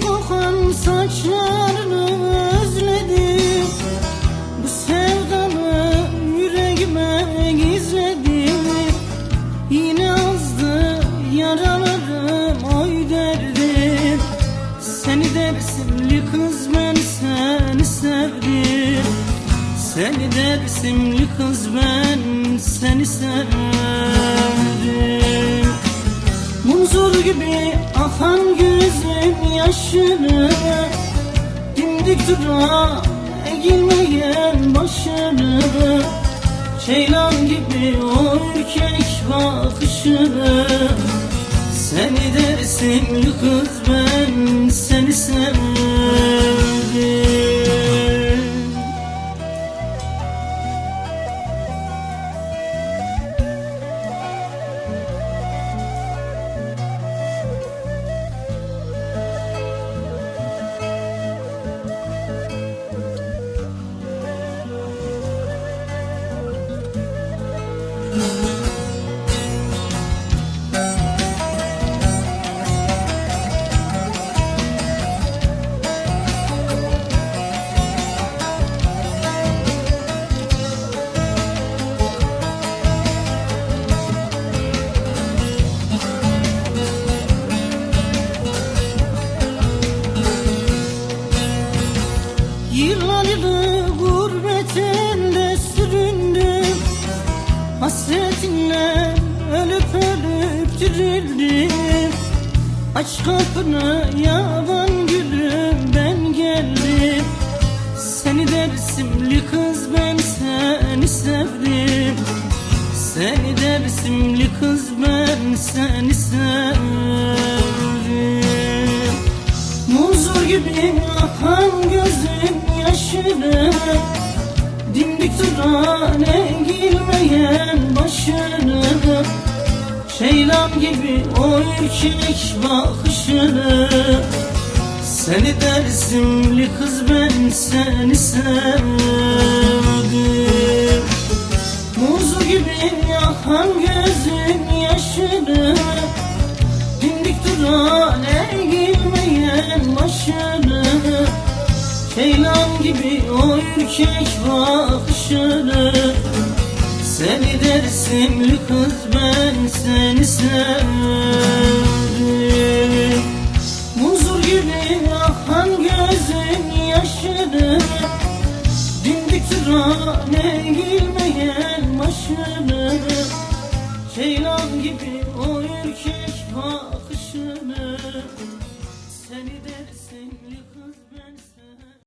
Kokan saçlarını özledim Bu sevdamı yüreğime gizledim Yine azdı yaralarım oy Seni dersimli kız ben seni sevdim. Seni dersimli kız ben seni sevdim. Yaşını Dimdik dura eğilmeyen başını. Ceylan gibi o ürkek bakışını. Seni dersimli kız ben dirildim Aç kapını yaban gülüm ben geldim. Seni dersimli kız ben seni sevdim. Seni dersimli kız ben seni sevdim. Muzur gibi akan gözün yaşını Dimdik duran Ceylan gibi o ürkek bakışını. Seni dersimli kız ben seni sevdim. Muzur gibi akan gözün yaşını Dimdik duran eğilmeyen başını. Ceylan gibi o ürkek bakışını Seni dersimli kız ben seni sevdim. Muzur gibi akan gözün yaşını Dimdik duran eğilmeyen başını. Ceylan gibi